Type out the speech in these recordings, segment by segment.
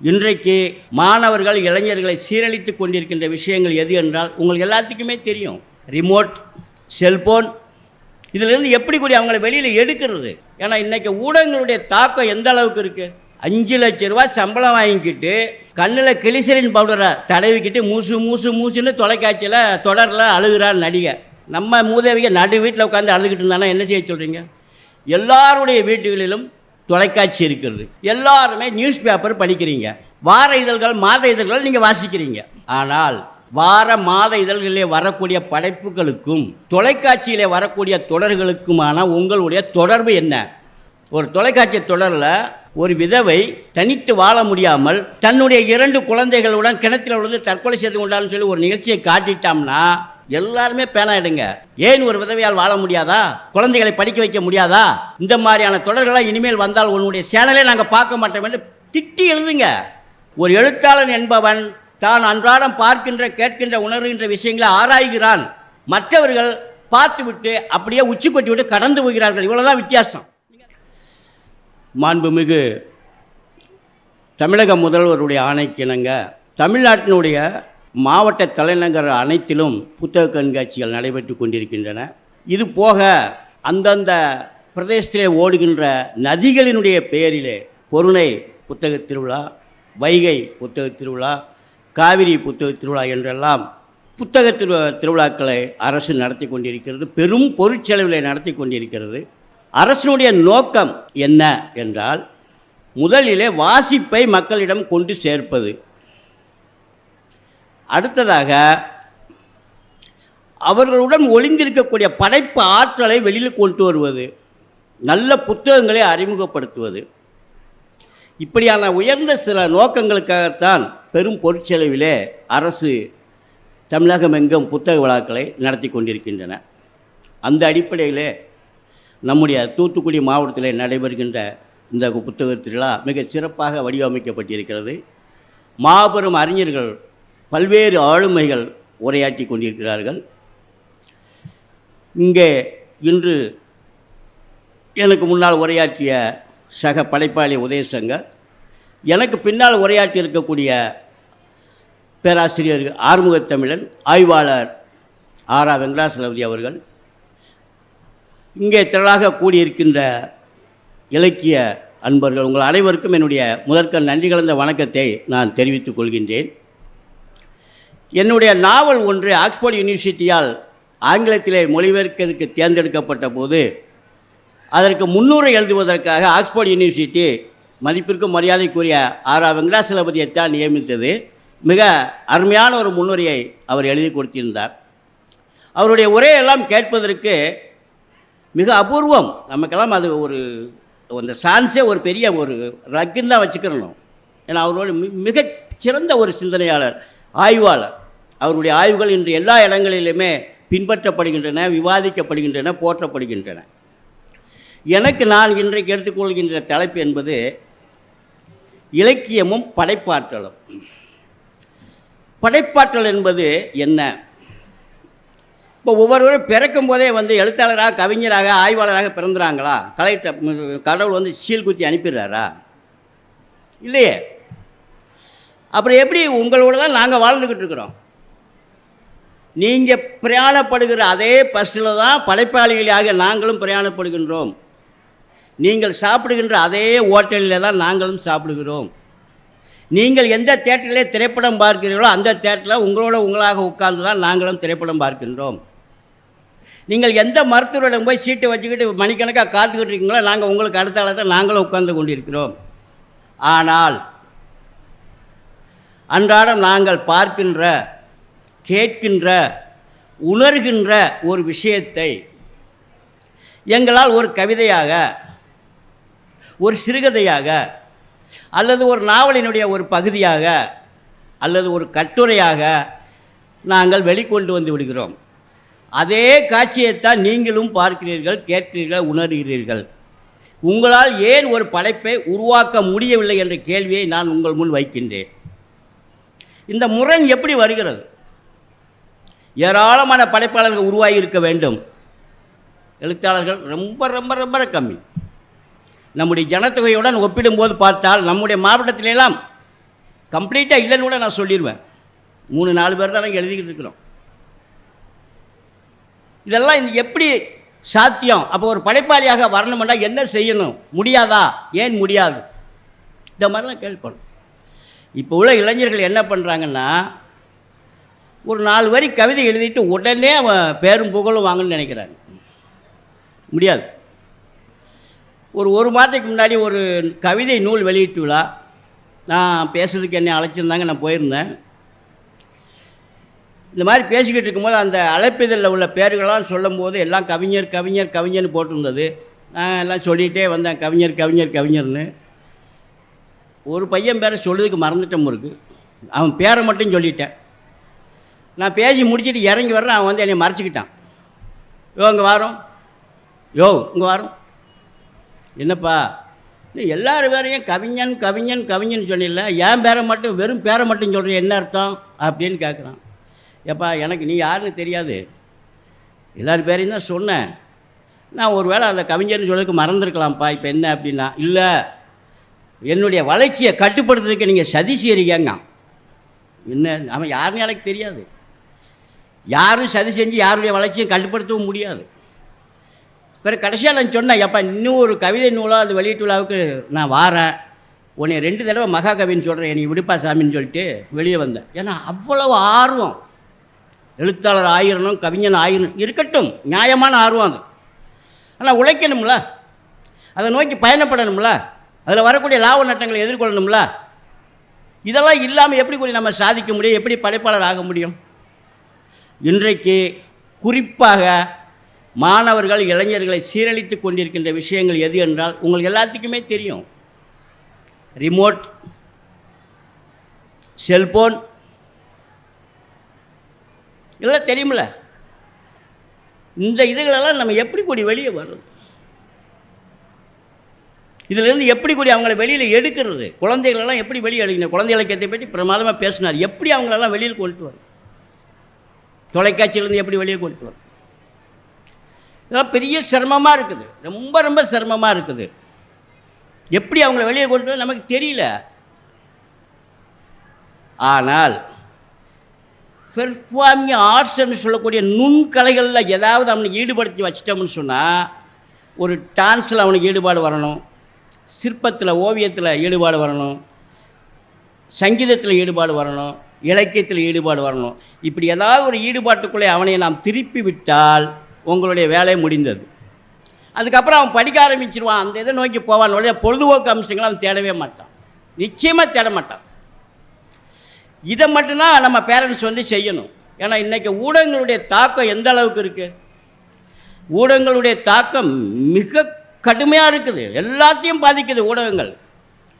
இன்றைக்கு மாணவர்கள் இளைஞர்களை சீரழித்து கொண்டிருக்கின்ற விஷயங்கள் எது என்றால் உங்களுக்கு எல்லாத்துக்குமே தெரியும். ரிமோட் செல்போன் இதிலிருந்து எப்படி கூட அவங்கள வெளியில் எடுக்கிறது? ஏன்னா இன்றைக்கி ஊடகங்களுடைய தாக்கம் எந்த அளவுக்கு இருக்குது அஞ்சு லட்ச ரூபா சம்பளம் வாங்கிக்கிட்டு கண்ணில் கிளிசரின் பவுடரை தடவிக்கிட்டு மூசு மூசு மூசுன்னு தொலைக்காட்சியில் தொடரில் அழுகிறார் நடிகை நம்ம மூதேவிக நடு வீட்டில் உட்காந்து அழுதுகிட்டு இருந்தானா என்ன செய்ய சொல்கிறீங்க எல்லாருடைய வீட்டுகளிலும் தொலைக்காட்சி இருக்கிறது. எல்லாருமே நியூஸ் பேப்பர் படிக்கிறீங்க. வார இதழ்கள் மாத இதழ்கள் நீங்கள் வாசிக்கிறீங்க. ஆனால் வார மாத இதழ்களிலே வரக்கூடிய படைப்புகளுக்கும் தொலைக்காட்சியிலே வரக்கூடிய தொடர்களுக்குமான உங்களுடைய தொடர்பு என்ன? ஒரு தொலைக்காட்சி தொடரில் ஒரு விதவை தனித்து வாழ முடியாமல் தன்னுடைய இரண்டு குழந்தைகளுடன் கிணத்துல விழுந்து தற்கொலை செய்து கொண்டான்னு சொல்லி ஒரு நிகழ்ச்சியை காட்டிட்டோம்னா எல்லாருமே பேனா எடுங்க. ஏன் ஒரு விதவையால் வாழ முடியாதா? குழந்தைகளை படிக்க வைக்க முடியாதா? இந்த மாதிரியான தொடர்களாக இனிமேல் வந்தால் உன்னுடைய சேனலே நாங்கள் பார்க்க மாட்டோம் என்று திட்டி எழுதுங்க. ஒரு எழுத்தாளன் என்பவன் தான் அன்றாடம் பார்க்கின்ற கேட்கின்ற உணர்கின்ற விஷயங்களை ஆராய்கிறான். மற்றவர்கள் பார்த்துவிட்டு அப்படியே உச்சி கொட்டி விட்டு கடந்து போகிறார்கள். இவ்வளோதான் வித்தியாசம். மாண்புமிகு தமிழக முதல்வருடைய ஆணைக்கு இணங்க தமிழ்நாட்டினுடைய மாவட்ட தலைநகர் அனைத்திலும் புத்தக கண்காட்சிகள் நடைபெற்று கொண்டிருக்கின்றன. இது போக அந்தந்த பிரதேசத்திலே ஓடுகின்ற நதிகளினுடைய பெயரிலே பொருணை புத்தக திருவிழா வைகை புத்தக திருவிழா காவிரி புத்தக திருவிழா என்றெல்லாம் புத்தக திரு திருவிழாக்களை அரசு நடத்தி கொண்டிருக்கிறது. பெரும் பொருட்செலவில் நடத்தி கொண்டிருக்கிறது. அரசினுடைய நோக்கம் என்ன என்றால் முதலிலே வாசிப்பை மக்களிடம் கொண்டு சேர்ப்பது. அடுத்ததாக அவர்களுடன் ஒளிந்திருக்கக்கூடிய படைப்பு ஆற்றலை வெளியில் கொண்டு வருவது நல்ல புத்தகங்களை அறிமுகப்படுத்துவது. இப்படியான உயர்ந்த சில நோக்கங்களுக்காகத்தான் பெரும் பொருட்செலவிலே அரசு தமிழகம் எங்கும் புத்தக விழாக்களை நடத்தி கொண்டிருக்கின்றன. அந்த அடிப்படையிலே நம்முடைய தூத்துக்குடி மாவட்டத்தில் நடைபெறுகின்ற இந்த புத்தக திருவிழா மிக சிறப்பாக வடிவமைக்கப்பட்டிருக்கிறது. மாபெரும் அறிஞர்கள் பல்வேறு ஆளுமைகள் உரையாற்றி கொண்டிருக்கிறார்கள். இங்கே இன்று எனக்கு முன்னால் உரையாற்றிய சக படைப்பாளி உதயசங்கர் எனக்கு பின்னால் உரையாற்றி இருக்கக்கூடிய பேராசிரியர் ஆறுமுகத்தமிழன் ஆய்வாளர் ஆரா வெங்கடாசலபதி அவர்கள் இங்கே திரளாக கூடியிருக்கின்ற இலக்கிய அன்பர்கள் உங்கள் அனைவருக்கும் என்னுடைய முதற்க நன்றி கலந்த வணக்கத்தை நான் தெரிவித்துக் கொள்கின்றேன். என்னுடைய நாவல் ஒன்று ஆக்ஸ்போர்ட் யூனிவர்சிட்டியால் ஆங்கிலத்திலே மொழிபெயர்க்கிறதுக்கு தேர்ந்தெடுக்கப்பட்ட போது அதற்கு முன்னுரை எழுதுவதற்காக ஆக்ஸ்போர்ட் யூனிவர்சிட்டி மதிப்பிற்கும் மரியாதைக்குரிய ஆரா வெங்கடாசலபதியைத்தான் நியமித்தது. மிக அருமையான ஒரு முன்னுரையை அவர் எழுதி கொடுத்திருந்தார். அவருடைய உரையெல்லாம் கேட்பதற்கு மிக அபூர்வம். நமக்கெல்லாம் அது ஒரு அந்த சான்ஸே ஒரு பெரிய ஒரு ரக்குன்னு தான் வச்சுக்கிறணும். ஏன்னா அவரோட மிக சிறந்த ஒரு சிந்தனையாளர் ஆய்வாளர். அவருடைய ஆய்வுகள் இன்று எல்லா இடங்களிலுமே பின்பற்றப்படுகின்றன விவாதிக்கப்படுகின்றன போற்றப்படுகின்றன. எனக்கு நான் இன்றைக்கு எடுத்துக்கொள்கின்ற தலைப்பு என்பது இலக்கியமும் படைப்பாற்றலும். படைப்பாற்றல் என்பது என்ன? இப்போ ஒவ்வொருவரும் பிறக்கும் போதே வந்து எழுத்தாளராக கவிஞராக ஆய்வாளராக பிறந்துறாங்களா? கலெக்டர் கடவுள் வந்து சீல் குத்தி அனுப்பிடுறாரா? இல்லையே. அப்புறம் எப்படி உங்களோட தான் நாங்கள் வாழ்ந்துக்கிட்டு இருக்கிறோம்? நீங்கள் பிரயாணப்படுகிற அதே பஸ்ஸில் தான் படைப்பாளிகளாக நாங்களும் பிரயாணப்படுகின்றோம். நீங்கள் சாப்பிடுகின்ற அதே ஹோட்டலில் தான் நாங்களும் சாப்பிடுகிறோம். நீங்கள் எந்த தேட்டரிலே திரைப்படம் பார்க்கிறீர்களோ அந்த தேட்டரில் உங்களோட உங்களாக உட்கார்ந்து தான் நாங்களும் திரைப்படம் பார்க்கின்றோம். நீங்கள் எந்த மருத்துவரிடம் போய் சீட்டை வச்சுக்கிட்டு மணிக்கணக்காக காத்துக்கிட்டு இருக்கீங்களோ நாங்கள் உங்களுக்கு அடுத்த ஆளை தான் நாங்களும் உட்கார்ந்து கொண்டிருக்கிறோம். ஆனால் அன்றாடம் நாங்கள் பார்க்கின்ற கேட்கின்ற உணர்கின்ற ஒரு விஷயத்தை எங்களால் ஒரு கவிதையாக ஒரு சிறுகதையாக அல்லது ஒரு நாவலினுடைய ஒரு பகுதியாக அல்லது ஒரு கட்டுரையாக நாங்கள் வெளிக்கொண்டு வந்து விடுகிறோம். அதே காட்சியைத்தான் நீங்களும் பார்க்கிறீர்கள் கேட்கிறீர்கள் உணர்கிறீர்கள். உங்களால் ஏன் ஒரு படைப்பை உருவாக்க முடியவில்லை என்ற கேள்வியை நான் உங்கள் முன் வைக்கின்றேன். இந்த முரண் எப்படி வருகிறது? ஏராளமான படைப்பாளர்கள் உருவாகி இருக்க வேண்டும். எழுத்தாளர்கள் ரொம்ப ரொம்ப ரொம்ப கம்மி. நம்முடைய ஜனத்தொகையுடன் ஒப்பிடும்போது பார்த்தால் நம்முடைய மாவட்டத்திலெல்லாம் கம்ப்ளீட்டாக இல்லைன்னு கூட நான் சொல்லிடுவேன் மூணு நாலு பேர் தான் நாங்கள் எழுதிக்கிட்டு இருக்கிறோம். இதெல்லாம் இது எப்படி சாத்தியம்? அப்போ ஒரு படைப்பாளியாக வரணும்னா என்ன செய்யணும்? முடியாதா? ஏன் முடியாது? இந்த மாதிரிலாம் கேள்விப்படும். இப்போ உள்ள இளைஞர்கள் என்ன பண்ணுறாங்கன்னா ஒரு நாலு வரி கவிதை எழுதிட்டு உடனே அவன் பேரும் புகழும் வாங்கன்னு நினைக்கிறாங்க முடியாது. ஒரு ஒரு மாதத்துக்கு முன்னாடி ஒரு கவிதை நூல் வெளியிட்டு விழா. நான் பேசுறதுக்கு என்னை அழைச்சிருந்தாங்க நான் போயிருந்தேன். இந்த மாதிரி பேசிக்கிட்டு இருக்கும்போது அந்த அழைப்பிதழில் உள்ள பேர்களெல்லாம் சொல்லும்போது எல்லாம் கவிஞர் கவிஞர் கவிஞர்னு போட்டிருந்தது. நான் எல்லாம் சொல்லிகிட்டே வந்தேன் கவிஞர் கவிஞர் கவிஞர்னு. ஒரு பையன் பேரை சொல்லுறதுக்கு மறந்துட்டோம் இருக்கு. அவன் பேரை மட்டும் சொல்லிட்டேன். நான் பேசி முடிச்சுட்டு இறங்கி வர்றேன் அவன் வந்து என்னை மறைச்சிக்கிட்டான். யோ இங்கே வாரோம் யோ இங்கே வாரோம் என்னப்பா? நீ எல்லாரும் பேரையும் கவிஞன் கவிஞன் கவிஞன் சொன்னில்ல என் பேரை மட்டும் வெறும் பேரை மட்டும் சொல்கிற என்ன அர்த்தம்? அப்படின்னு கேட்குறான் எப்பா எனக்கு நீ யாருன்னு தெரியாது. எல்லார் பேரையும் தான் சொன்னேன். நான் ஒரு வேளை அந்த கவிஞர்னு சொல்லுறதுக்கு மறந்துருக்கலாம்ப்பா இப்போ என்ன அப்படின்னா. இல்லை என்னுடைய வளர்ச்சியை கட்டுப்படுத்துறதுக்கு நீங்கள் சதி செய்கிறீங்க என்ன அவன் யாருன்னு எனக்கு தெரியாது. யாரும் சதி செஞ்சு யாருடைய வளர்ச்சியும் கட்டுப்படுத்தவும் முடியாது. பிறகு கடைசியாக நான் சொன்னேன் எப்பா இன்னும் ஒரு கவிதை நூலாக அது வெளியீட்டு விழாவுக்கு நான் வாரேன். உன்னை ரெண்டு தடவை மகாகவின்னு சொல்கிறேன் நீ விடுப்பா சாமின்னு சொல்லிட்டு வெளியே வந்தேன். ஏன்னா அவ்வளவு ஆர்வம். எழுத்தாளர் ஆயிரணும் கவிஞன் ஆயிரணும் இருக்கட்டும் நியாயமான ஆர்வம் அது. ஆனால் உழைக்கணும்ல. அதை நோக்கி பயணப்படணும்ல. அதில் வரக்கூடிய லாப நட்டங்களை எதிர்கொள்ளணும்ல. இதெல்லாம் இல்லாமல் எப்படி கூட நம்ம சாதிக்க முடியும்? எப்படி படைப்பாளர் ஆக முடியும்? இன்றைக்கு குறிப்பாக மாணவர்கள் இளைஞர்களை சீரழித்து கொண்டிருக்கின்ற விஷயங்கள் எது என்றால் உங்களுக்கு எல்லாத்துக்குமே தெரியும். ரிமோட் செல்போன் எல்லாம் தெரியுமில்ல. இந்த இதுகளெல்லாம் நம்ம எப்படி கூடி வெளியே வர்றது? இதிலிருந்து எப்படி கூடி அவங்கள வெளியில் எடுக்கிறது? குழந்தைகளெல்லாம் எப்படி வெளியே எடுக்கணும்? குழந்தைகளுக்கு பற்றி பிரமாதமாக பேசினார். எப்படி அவங்களெல்லாம் வெளியில் கொண்டு வரும் தொலைக்காட்சியிலேருந்து எப்படி வெளியே கொண்டு வரும் இதெல்லாம் பெரிய சிரமமாக இருக்குது. ரொம்ப ரொம்ப சிரமமாக இருக்குது. எப்படி அவங்கள வெளியே கொண்டு வர நமக்கு தெரியல. ஆனால் பெர்ஃபார்மிங் ஆர்ட்ஸ்ன்னு சொல்லக்கூடிய நுண்கலைகளில் ஏதாவது அவனுக்கு ஈடுபடுத்தி வச்சிட்டோம்னு சொன்னால் ஒரு டான்ஸில் அவனுக்கு ஈடுபாடு வரணும். சிற்பத்தில் ஓவியத்தில் ஈடுபாடு வரணும். சங்கீதத்தில் ஈடுபாடு வரணும். இலக்கியத்தில் ஈடுபாடு வரணும். இப்படி ஏதாவது ஒரு ஈடுபாட்டுக்குள்ளே அவனை நாம் திருப்பி விட்டால் உங்களுடைய வேலை முடிந்தது. அதுக்கப்புறம் அவன் படிக்க ஆரம்பிச்சிருவான். அந்த இதை நோக்கி போவான். உடனே பொழுதுபோக்கு அம்சங்களை அவன் தேடவே மாட்டான். நிச்சயமாக தேட மாட்டான். இதை மட்டும்தான் நம்ம பேரண்ட்ஸ் வந்து செய்யணும். ஏன்னா இன்றைக்கி ஊடகங்களுடைய தாக்கம் எந்த அளவுக்கு இருக்குது ஊடகங்களுடைய தாக்கம் மிக கடுமையாக இருக்குது. எல்லாத்தையும் பாதிக்குது ஊடகங்கள்.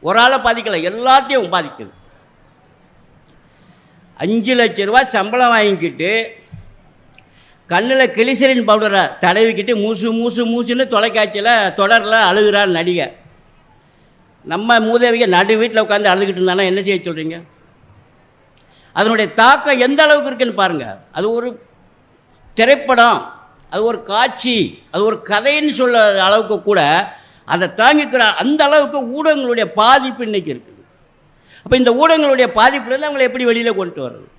ஒரு ஆளை பாதிக்கலை எல்லாத்தையும் பாதிக்குது. அஞ்சு லட்ச ரூபா சம்பளம் வாங்கிக்கிட்டு கண்ணில் கிளிசரின் பவுடரை தடவிக்கிட்டு மூசு மூசு மூசுன்னு தொலைக்காட்சியில் தொடரில் அழுகிறார் நடிகை. நம்ம மூதேவிக நடு வீட்டில் உட்காந்து அழுதுகிட்டு இருந்தானா என்ன செய்ய சொல்கிறீங்க அதனுடைய தாக்கம் எந்த அளவுக்கு இருக்குன்னு பாருங்கள் அது ஒரு திரைப்படம் அது ஒரு காட்சி அது ஒரு கதைன்னு சொல்ல அளவுக்கு கூட அதை தாங்கிக்கிற அந்த அளவுக்கு ஊடகங்களுடைய பாதிப்பு இன்றைக்கி இருக்குது அப்போ இந்த ஊடகங்களுடைய பாதிப்புலேருந்து அவங்களை எப்படி வெளியில் கொண்டு வர்றது?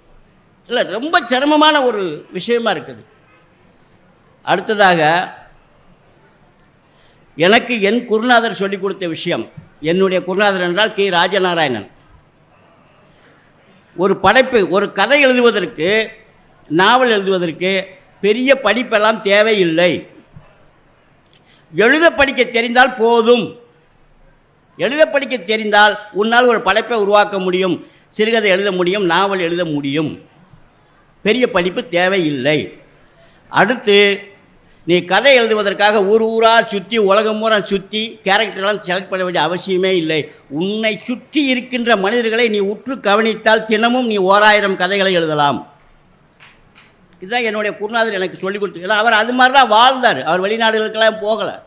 இல்லை ரொம்ப சிரமமான ஒரு விஷயமா இருக்குது. அடுத்ததாக எனக்கு என் குருநாதர் சொல்லிக் கொடுத்த விஷயம் என்னுடைய குருநாதர் என்றால் கே. ராஜநாராயணன். ஒரு படைப்பு ஒரு கதை எழுதுவதற்கு நாவல் எழுதுவதற்கு பெரிய படிப்பெல்லாம் தேவையில்லை. எழுத படிக்க தெரிந்தால் போதும். எழுத படிக்க தெரிந்தால் உன்னால் ஒரு படைப்பை உருவாக்க முடியும். சிறுகதை எழுத முடியும் நாவல் எழுத முடியும். பெரிய படிப்பு தேவையில்லை. அடுத்து நீ கதை எழுதுவதற்காக ஊர் ஊராக சுற்றி உலகம் பூரா சுற்றி கேரக்டர்லாம் செலக்ட் பண்ண வேண்டிய அவசியமே இல்லை. உன்னை சுற்றி இருக்கின்ற மனிதர்களை நீ உற்று கவனித்தால் தினமும் நீ ஓராயிரம் கதைகளை எழுதலாம். இதுதான் என்னுடைய குருநாதர் எனக்கு சொல்லிக் கொடுத்து ஏன்னா அவர் அது மாதிரி தான் வாழ்ந்தார். அவர் வெளிநாடுகளுக்கெல்லாம் போகலை.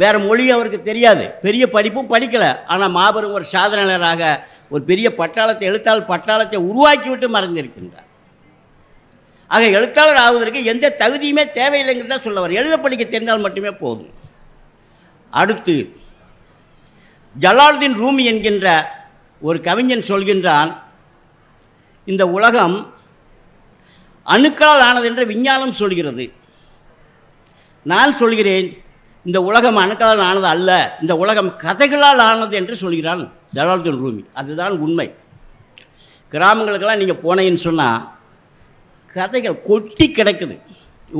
வேறு மொழி அவருக்கு தெரியாது. பெரிய படிப்பும் படிக்கலை. ஆனால் மாபெரும் ஒரு சாதனையாளராக ஒரு பெரிய பட்டாளத்தை எழுத்தாளர் பட்டாளத்தை உருவாக்கிவிட்டு மறைந்திருக்கின்றார். ஆக எழுத்தாளர் ஆவதற்கு எந்த தகுதியுமே தேவையில்லைங்கிறது தான் சொல்ல வர எழுத படிக்க தெரிந்தால் மட்டுமே போதும். அடுத்து ஜலாலுதீன் ரூமி என்கின்ற ஒரு கவிஞன் சொல்கின்றான் இந்த உலகம் அணுக்களால் ஆனது என்று விஞ்ஞானம் சொல்கிறது. நான் சொல்கிறேன் இந்த உலகம் அணுக்களால் ஆனது அல்ல இந்த உலகம் கதைகளால் ஆனது என்று சொல்கிறான் ஜலாலுதீன் ரூமி. அதுதான் உண்மை. கிராமங்களுக்கெல்லாம் நீங்கள் போனீங்கன்னு சொன்னால் கதைகள் கொட்டி கிடக்குது.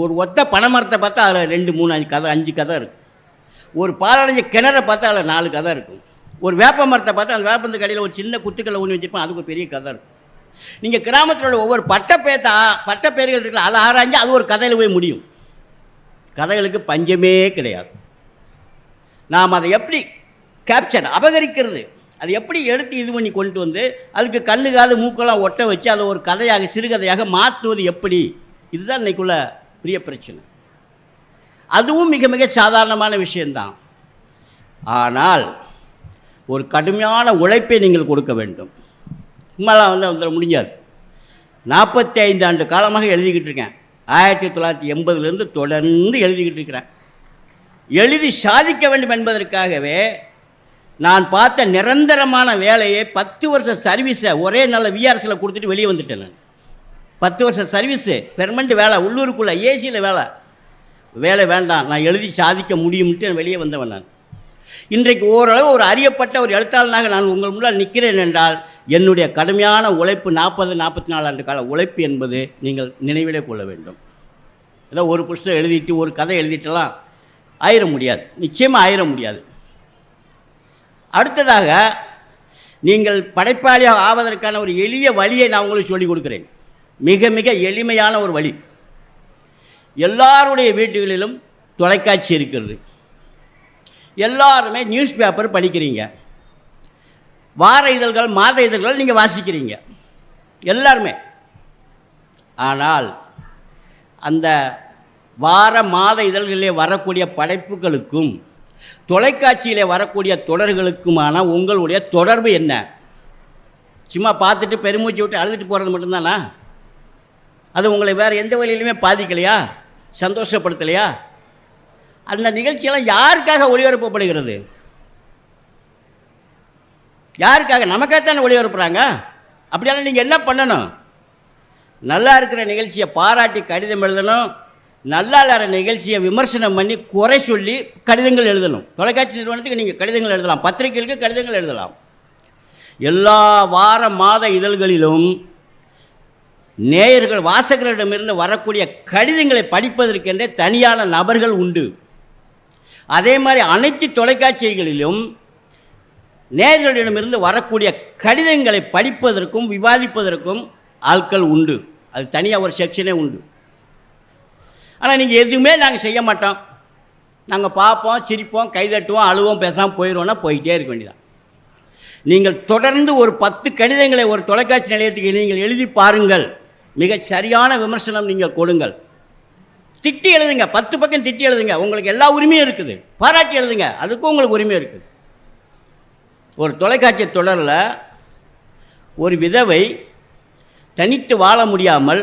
ஒரு ஒத்த பனைமரத்தை பார்த்தா அதில் ரெண்டு மூணு அஞ்சு கதை அஞ்சு கதை இருக்கும் ஒரு பாலடைஞ்ச கிணறை பார்த்தா அதில் நாலு கதை இருக்கும். ஒரு வேப்ப மரத்தை பார்த்தா அந்த வேப்பந்த கடையில் ஒரு சின்ன குத்துக்களை ஒன்று வச்சுருப்பான் அதுக்கு ஒரு பெரிய கதை இருக்கும். நீங்கள் கிராமத்தில் உள்ள ஒவ்வொரு பட்டப்பேத்தா பட்டப்பேர்கள் இருக்குல்ல அதை ஆராய்ஞ்சு அது ஒரு கதையில் போய் முடியும். கதைகளுக்கு பஞ்சமே கிடையாது. நாம் அதை எப்படி கேப்சர் அபகரிக்கிறது அது எப்படி எடுத்து இது பண்ணி கொண்டு வந்து அதுக்கு கண்ணு காது மூக்கெல்லாம் ஒட்ட வச்சு அதை ஒரு கதையாக சிறுகதையாக மாற்றுவது எப்படி? இதுதான் இன்னைக்குள்ள பெரிய பிரச்சனை. அதுவும் மிக மிக சாதாரணமான விஷயந்தான் ஆனால் ஒரு கடுமையான உழைப்பை நீங்கள் கொடுக்க வேண்டும். சும்மாலாம் வந்து வந்துட முடிஞ்சார். நாற்பத்தி ஐந்து ஆண்டு காலமாக எழுதிக்கிட்டு இருக்கேன். ஆயிரத்தி தொள்ளாயிரத்தி எண்பதுலேருந்து தொடர்ந்து எழுதிக்கிட்டு இருக்கிறேன். எழுதி சாதிக்க வேண்டும் என்பதற்காகவே நான் பார்த்த நிரந்தரமான வேலையை பத்து வருஷம் சர்வீஸை ஒரே நல்ல விஆர்எஸில் கொடுத்துட்டு வெளியே வந்துட்டேன் நான். பத்து வருஷம் சர்வீஸு பெர்மனண்ட் வேலை உள்ளூருக்குள்ளே ஏசியில் வேலை. வேலை வேண்டாம் நான் எழுதி சாதிக்க முடியும்ட்டு நான் வெளியே வந்தவன் நான். இன்றைக்கு ஓரளவு ஒரு அறியப்பட்ட ஒரு எழுத்தாளனாக நான் உங்கள் முன்னால் நிற்கிறேன் என்றால் என்னுடைய கடுமையான உழைப்பு நாற்பது நாற்பத்தி நாலு ஆண்டு கால உழைப்பு என்பது நீங்கள் நினைவிலே கொள்ள வேண்டும். ஏதோ ஒரு புஸ்தகம் எழுதிட்டு ஒரு கதை எழுதிட்டுலாம் ஆயிர முடியாது. நிச்சயமாக ஆயிர முடியாது. அடுத்ததாக நீங்கள் படைப்பாளியாக ஆவதற்கான ஒரு எளிய வழியை நான் உங்களுக்கு சொல்லிக் கொடுக்குறேன். மிக மிக எளிமையான ஒரு வழி. எல்லாருடைய வீட்டுகளிலும் தொலைக்காட்சி இருக்கிறது. எல்லாருமே நியூஸ் பேப்பர் படிக்கிறீங்க. வார இதழ்கள் மாத இதழ்கள் நீங்கள் வாசிக்கிறீங்க. எல்லாருமே. ஆனால் அந்த வார மாத இதழ்களிலே வரக்கூடிய படைப்புகளுக்கும் தொலைக்காட்சியிலே வரக்கூடிய தொடர்களுக்குமான உங்களுடைய தொடர்பு என்ன? சும்மா பார்த்துட்டு பெருமூச்சு விட்டு அழுதுட்டு போகிறது மட்டும்தானா? அது உங்களை வேறு எந்த வழியிலுமே பாதிக்கலையா? சந்தோஷப்படுத்தலையா? அந்த நிகழ்ச்சியெல்லாம் யாருக்காக ஒளிபரப்பப்படுகிறது? யாருக்காக? நமக்காகத்தானே ஒளிபரப்புறாங்க? அப்படியானா நீங்கள் என்ன பண்ணணும்? நல்லா இருக்கிற நிகழ்ச்சியை பாராட்டி கடிதம் எழுதணும். நல்லா இல்லாத நிகழ்ச்சியை விமர்சனம் பண்ணி குறை சொல்லி கடிதங்கள் எழுதணும். தொலைக்காட்சி நிறுவனத்துக்கு நீங்கள் கடிதங்கள் எழுதலாம். பத்திரிகைகளுக்கு கடிதங்கள் எழுதலாம். எல்லா வார மாத இதழ்களிலும் நேயர்கள் வாசகர்களிடமிருந்து வரக்கூடிய கடிதங்களை படிப்பதற்கென்றே தனியான நபர்கள் உண்டு. அதே மாதிரி அனைத்து தொலைக்காட்சிகளிலும் நேர்களிடமிருந்து வரக்கூடிய கடிதங்களை படிப்பதற்கும் விவாதிப்பதற்கும் ஆட்கள் உண்டு. அது தனியாக ஒரு செக்ஷனே உண்டு. ஆனால் நீங்கள் எதுவுமே நாங்கள் செய்ய மாட்டோம். நாங்கள் பார்ப்போம் சிரிப்போம் கைதட்டுவோம் அழுவோம் பேசாமல் போயிடுவோம்னா போயிட்டே இருக்க வேண்டியதான் நீங்கள் தொடர்ந்து ஒரு பத்து கடிதங்களை ஒரு தொலைக்காட்சி நிலையத்துக்கு நீங்கள் எழுதி பாருங்கள். மிகச் சரியான விமர்சனம் நீங்கள் கொடுங்கள். திட்டி எழுதுங்க பத்து பக்கம் திட்டி எழுதுங்க. உங்களுக்கு எல்லா உரிமையும் இருக்குது. பாராட்டி எழுதுங்க அதுக்கும் உங்களுக்கு உரிமை இருக்குது. ஒரு தொலைக்காட்சி தொடரில் ஒரு விதவை தனித்து வாழ முடியாமல்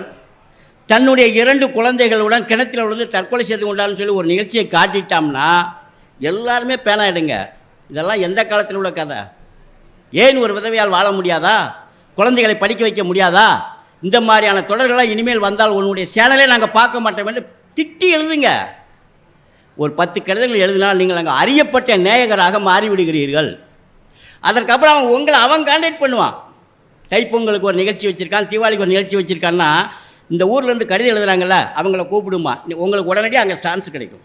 தன்னுடைய இரண்டு குழந்தைகளுடன் கிணத்துல விழுந்து தற்கொலை செய்து கொண்டான்னு சொல்லி ஒரு நிகழ்ச்சியை காட்டிட்டோம்னா எல்லாருமே பேனாயிடுங்க இதெல்லாம் எந்த காலத்தில் உள்ள கதை? ஏன் ஒரு விதவையால் வாழ முடியாதா? குழந்தைகளை படிக்க வைக்க முடியாதா? இந்த மாதிரியான தொடர்களாக இனிமேல் வந்தால் உன்னுடைய சேனலே நாங்கள் பார்க்க மாட்டோம் என்று திட்டி எழுதுங்க. ஒரு பத்து கடிதங்கள் எழுதினால் நீங்கள் அங்கே அறியப்பட்ட நேயகராக மாறிவிடுகிறீர்கள். அதற்கப்புறம் அவன் உங்களை அவன் கான்டாக்ட் பண்ணுவான். தைப்பொங்கலுக்கு ஒரு நிகழ்ச்சி வச்சுருக்கான் தீபாவளிக்கு ஒரு நிகழ்ச்சி வச்சுருக்கான்னா இந்த ஊர்லேருந்து கடிதம் எழுதுகிறாங்கல்ல அவங்கள கூப்பிடுமா. நீ- உங்களுக்கு உடனடியாக அங்கே சான்ஸ் கிடைக்கும்.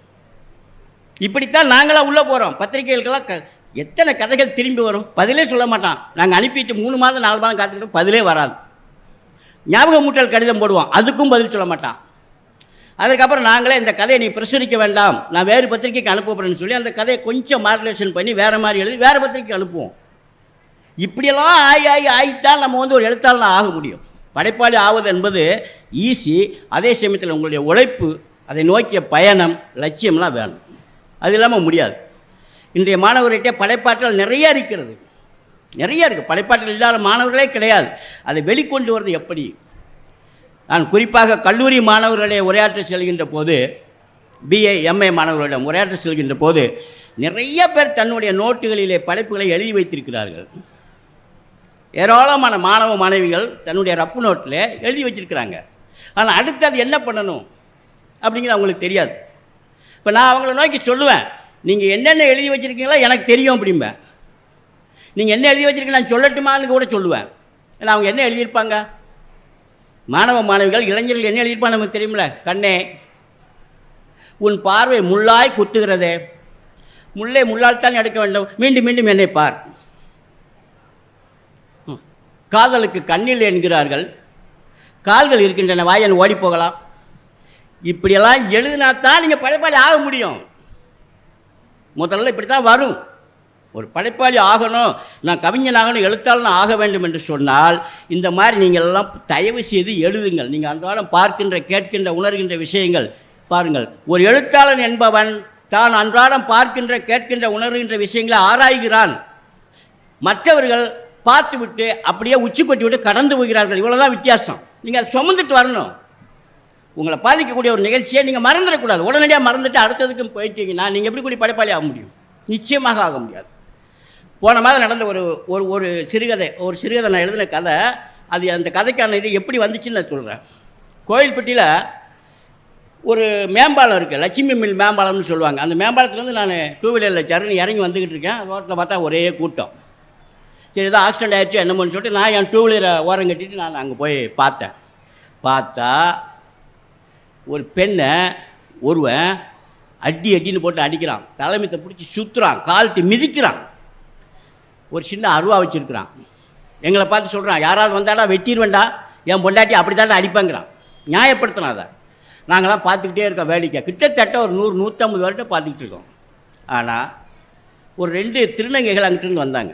இப்படித்தான் நாங்களாம் உள்ளே போகிறோம் பத்திரிகைகளுக்கெல்லாம் க எத்தனை கதைகள் திரும்பி வரும்? பதிலே சொல்ல மாட்டான். நாங்கள் அனுப்பிட்டு மூணு மாதம் நாலு மாதம் காத்துக்கிட்டோம் பதிலே வராது. ஞாபக மூட்டல் கடிதம் போடுவோம் அதுக்கும் பதில் சொல்ல மாட்டான். அதுக்கப்புறம் நாங்களே இந்த கதையை நீ பிரசுரிக்க வேண்டாம். நான் வேறு பத்திரிகைக்கு அனுப்புகிறேன்னு சொல்லி அந்த கதையை கொஞ்சம் மாடுலேஷன் பண்ணி வேறு மாதிரி எழுதி வேறு பத்திரிக்கைக்கு அனுப்புவோம். இப்படியெல்லாம் ஆகி ஆகி ஆகித்தான் நம்ம வந்து ஒரு எழுத்தாளன் ஆக முடியும். படைப்பாளி ஆவது என்பது ஈஸி அதே சமயத்தில் உங்களுடைய உழைப்பு அதை நோக்கிய பயணம் லட்சியம்லாம் வேணும். அது இல்லாமல் முடியாது. இன்றைய மாணவர்கிட்ட படைப்பாற்றல் நிறைய இருக்கிறது. நிறைய இருக்குது படைப்பாற்றல் இல்லாத மாணவர்களே கிடையாது. அதை வெளிக்கொண்டு வர்றது எப்படி? நான் குறிப்பாக கல்லூரி மாணவர்களை உரையாற்ற செல்கின்ற போது பிஏ எம்ஏ மாணவர்களிடம் உரையாற்ற செல்கின்ற போது நிறைய பேர் தன்னுடைய நோட்டுகளிலே படைப்புகளை எழுதி வைத்திருக்கிறார்கள். ஏராளமான மாணவ மாணவிகள் தன்னுடைய ரப்பு நோட்டில் எழுதி வச்சிருக்கிறாங்க. ஆனால் அடுத்து அது என்ன பண்ணணும்? அப்படிங்கிறது அவங்களுக்கு தெரியாது. இப்போ நான் அவங்கள நோக்கி சொல்லுவேன் நீங்கள் என்னென்ன எழுதி வச்சுருக்கீங்களோ எனக்கு தெரியும் அப்படிம்பேன். நீங்கள் என்ன எழுதி வச்சுருக்கீங்க நான் சொல்லட்டுமான்னு கூட சொல்லுவேன். ஏன்னா அவங்க என்ன எழுதியிருப்பாங்க? மாணவ மாணவிகள் இளைஞர்கள் என்ன எழுதியிருப்பா நமக்கு தெரியுமில்ல? கண்ணே உன் பார்வை முள்ளாய் குத்துகிறதே. முள்ளே முள்ளால் தான் எடுக்க வேண்டும். மீண்டும் மீண்டும் என்னை பார். காதலுக்கு கண்ணில் என்கிறார்கள். கால்கள் இருக்கின்றன வாயன் ஓடி போகலாம். இப்படியெல்லாம் எழுதினா தான் நீங்கள் படைப்பாளி ஆக முடியும். முதல்ல இப்படி தான் வரும். ஒரு படைப்பாளி ஆகணும் நான் கவிஞன் ஆகணும் எழுத்தாளன் ஆக வேண்டும் என்று சொன்னால் இந்த மாதிரி நீங்கள் எல்லாம் தயவு செய்து எழுதுங்கள். நீங்கள் அன்றாடம் பார்க்கின்ற கேட்கின்ற உணர்கின்ற விஷயங்கள் பாருங்கள். ஒரு எழுத்தாளன் என்பவன் தான் அன்றாடம் பார்க்கின்ற கேட்கின்ற உணர்கின்ற விஷயங்களை ஆராய்கிறான். மற்றவர்கள் பார்த்துவிட்டு அப்படியே உச்சி கொட்டி விட்டு கடந்து போகிறார்கள். இவ்வளோதான் வித்தியாசம். நீங்கள் அதை சுமந்துட்டு வரணும். உங்களை பாதிக்கக்கூடிய ஒரு நிகழ்ச்சியை நீங்கள் மறந்துடக்கூடாது. உடனடியாக மறந்துட்டு அடுத்ததுக்கும் போயிட்டீங்கன்னா நீங்கள் எப்படி கூடி படைப்பாளி ஆக முடியும்? நிச்சயமாக ஆக முடியாது. போன மாதம் நடந்த ஒரு ஒரு ஒரு சிறுகதை ஒரு சிறுகதை நான் எழுதின கதை அது அந்த கதைக்கான இது எப்படி வந்துச்சுன்னு நான் சொல்கிறேன் கோயில்பட்டியில் ஒரு மேம்பாலம் இருக்குது லட்சுமி மில் மேம்பாலம்னு சொல்லுவாங்க. அந்த மேம்பாலத்துலேருந்து நான் டூ வீலரில் சரணி இறங்கி வந்துக்கிட்டு இருக்கேன். ரோட்டில் பார்த்தா ஒரே கூட்டம். சரி ஏதோ ஆக்சிடென்ட் ஆயிடுச்சு என்னமோன்னு சொல்லிட்டு நான் என் டூ வீலரை ஓரம் கட்டிட்டு நான் அங்கே போய் பார்த்தேன். பார்த்தா ஒரு பெண்ணை ஒருவன் அடி அடின்னு போட்டு அடிக்கிறான். தலைமைத்தை பிடிச்சி சுற்றுறான் கால்ட்டு மிதிக்கிறான். ஒரு சின்ன அருவா வச்சுருக்கிறான். எங்களை பார்த்து சொல்கிறான் யாராவது வந்தாடா வெட்டிடுவேண்டா என் பொண்டாட்டி அப்படி தாண்டா அடிப்பாங்கிறான். நியாயப்படுத்தினா அதை. நாங்களாம் பார்த்துக்கிட்டே இருக்கோம் வேடிக்கை. கிட்டத்தட்ட ஒரு நூறு நூற்றம்பது வருடம் பார்த்துக்கிட்டு இருக்கோம். ஆனால் ஒரு ரெண்டு திருநங்கைகள் அங்கிட்டு வந்தாங்க.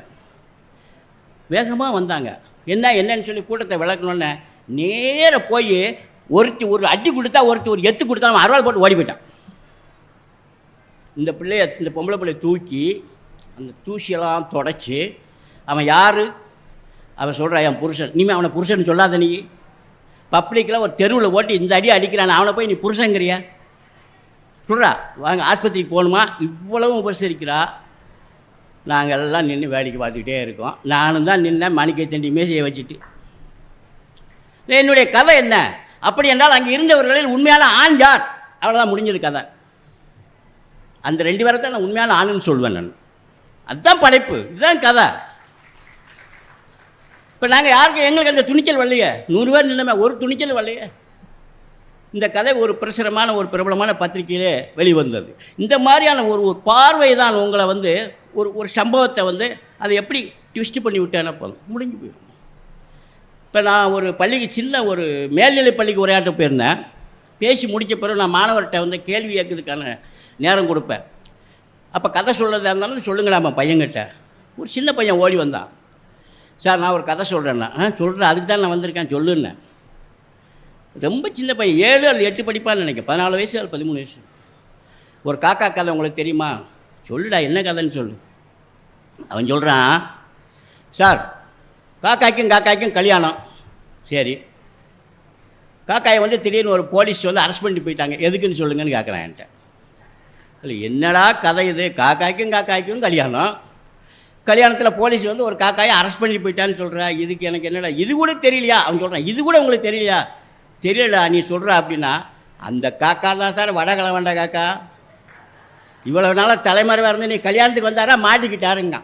வேகமாக வந்தாங்க. என்ன என்னன்னு சொல்லி கூட்டத்தை விளக்கணுன்னே நேராக போய் ஒருத்தி ஒரு அடி கொடுத்தா ஒருத்தி ஒரு எத்து கொடுத்தா அவன் அருவாள் போட்டு ஓடி போயிட்டான். இந்த பிள்ளைய இந்த பொம்பளை பிள்ளைய தூக்கி அந்த தூசியெல்லாம் தொடச்சி அவன் யார்? அவன் சொல்கிறான் என் புருஷன். இனிமேல் அவனை புருஷன் சொல்லாத நீ. பப்ளிக்கில் ஒரு தெருவில் ஓட்டி இந்த அடி அடிக்கிறான் அவனை போய் நீ புருஷங்கிறியா? சொல்கிறா வாங்க ஆஸ்பத்திரிக்கு போகணுமா? இவ்வளவும் உபசரிக்கிறா. நாங்கள் எல்லாம் நின்று வேடிக்கை பார்த்துக்கிட்டே இருக்கோம். நானும் தான் நின்னேன் மணிக்கை தண்டி மேசையை வச்சுட்டு. என்னுடைய கதை என்ன? அப்படி என்றால் அங்கே இருந்தவர்களில் உண்மையான ஆண் யார்? அவ்வளோதான் முடிஞ்சது கதை. அந்த ரெண்டு பேரை தான் நான் உண்மையான ஆணுன்னு சொல்லுவேன் நான். அதுதான் படைப்பு இதுதான் கதை. இப்போ நாங்கள் யாருக்கும் எங்களுக்கு அந்த துணிச்சல் வரலையே? நூறு பேர் நின்றுமே ஒரு துணிச்சல் வரலையே? இந்த கதை ஒரு பிரசுரமான ஒரு பிரபலமான பத்திரிகையிலே வெளிவந்தது. இந்த மாதிரியான ஒரு ஒரு பார்வை தான் உங்களை வந்து ஒரு ஒரு சம்பவத்தை வந்து அதை எப்படி ட்விஸ்ட் பண்ணி விட்டேன்னா போதும் முடிஞ்சு போயிடும். இப்போ நான் ஒரு பள்ளிக்கு சின்ன ஒரு மேல்நிலை பள்ளிக்கு உரையாற்ற போயிருந்தேன். பேசி முடித்த பிறகு நான் மாணவர்கிட்ட வந்து கேள்வி கேட்கறதுக்கான நேரம் கொடுப்பேன். அப்போ கதை சொல்கிறதா இருந்தாலும் சொல்லுங்க நம்ம பையன்கிட்ட. ஒரு சின்ன பையன் ஓடி வந்தான் சார் நான் ஒரு கதை சொல்கிறேன்னா ஆ சொல்கிறேன் அதுக்கு தான் நான் வந்திருக்கேன். சொல்லுன்னேன் ரொம்ப சின்ன பையன். ஏழு அல்லது எட்டு படிப்பான்னு நினைக்கிறேன். பதினாலு வயசு அல்லது பதிமூணு வயசு. ஒரு காக்கா கதை உங்களுக்கு தெரியுமா? சொல்லுடா என்ன கதைன்னு சொல்லு. அவன் சொல்கிறான் சார் காக்காய்க்கும் காக்காய்க்கும் கல்யாணம். சரி. காக்காயை வந்து திடீர்னு ஒரு போலீஸ் வந்து அரெஸ்ட் பண்ணிட்டு போயிட்டாங்க. எதுக்குன்னு சொல்லுங்கன்னு கேட்குறான் என்கிட்ட. இல்லை என்னடா கதை இது? காக்காய்க்கும் காக்காய்க்கும் கல்யாணம். கல்யாணத்தில் போலீஸ் வந்து ஒரு காக்காயை அரெஸ்ட் பண்ணி போயிட்டான்னு சொல்கிறா இதுக்கு எனக்கு என்னடா இது கூட தெரியலையா? அவன் சொல்கிறான் இது கூட உங்களுக்கு தெரியலையா? தெரியலடா நீ சொல்கிற அப்படின்னா அந்த காக்கா தான் சார் வடகலை வேண்ட காக்கா. இவ்வளோ நாளாக தலைமறைவாக இருந்து நீ கல்யாணத்துக்கு வந்தாரா? மாட்டிக்கிட்டாருங்க.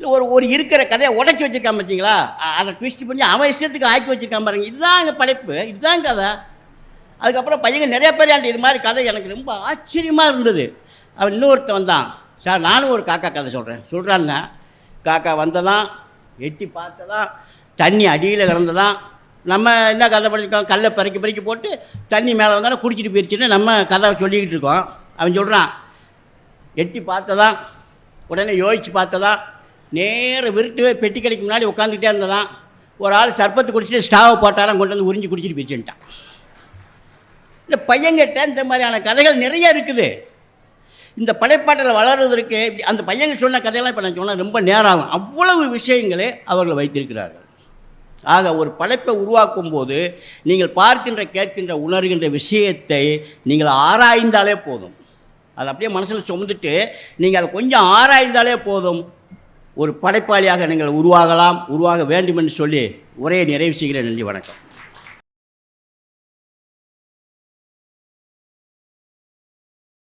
இல்லை ஒரு ஒரு இருக்கிற கதையை உடச்சி வச்சுருக்கான் பார்த்தீங்களா அதை ட்விஸ்ட் பண்ணி அவன் இஷ்டத்துக்கு ஆக்கி வச்சுருக்கான் பாருங்க. இதுதான் அங்கே படைப்பு. இதுதான் கதை. அதுக்கப்புறம் பையங்க நிறைய பேர் ஆண்டு இது மாதிரி கதை எனக்கு ரொம்ப ஆச்சரியமாக இருந்தது. அவன் இன்னொருத்தன் வந்தான். சார் நானும் ஒரு காக்கா கதை சொல்கிறேன் சொல்கிறான்னா காக்கா வந்ததான் எட்டி பார்த்ததான் தண்ணி அடியில் கிடந்ததான். நம்ம என்ன கதை படிச்சிருக்கோம் கல்லை பறிக்க பறிக்க போட்டு தண்ணி மேலே வந்தாலும் குடிச்சிட்டு போயிடுச்சுன்னு நம்ம கதை சொல்லிக்கிட்டு இருக்கோம். அவன் சொல்கிறான் எட்டி பார்த்ததான் உடனே யோசித்து பார்த்ததான் நேராக விருட்டு பெட்டி கடைக்கு முன்னாடி உட்காந்துக்கிட்டே இருந்ததான். ஒரு ஆள் சர்பத்து குடிச்சிட்டு ஸ்டாவை போட்டாராம் கொண்டு வந்து உறிஞ்சி குடிச்சிட்டு போயிடுச்சுட்டான் இந்த பையன்கிட்ட இந்த மாதிரியான கதைகள் நிறைய இருக்குது. இந்த படைப்பாற்றல் வளர்வதற்கு இப்படி அந்த பையங்க சொன்ன கதையெல்லாம் இப்போ நான் சொன்னால் ரொம்ப நேரம் ஆகும் அவ்வளவு விஷயங்களே அவர்கள் வைத்திருக்கிறார்கள். ஆக ஒரு படைப்பை உருவாக்கும் போது நீங்கள் பார்க்கின்ற கேட்கின்ற உணர்கின்ற விஷயத்தை நீங்கள் ஆராய்ந்தாலே போதும். அதை அப்படியே மனசில் சுமந்துட்டு நீங்கள் அதை கொஞ்சம் ஆராய்ந்தாலே போதும். ஒரு படைப்பாளியாக நீங்கள் உருவாகலாம் உருவாக வேண்டும் என்று சொல்லி உரையை நிறைவு செய்கிறேன். நன்றி வணக்கம்.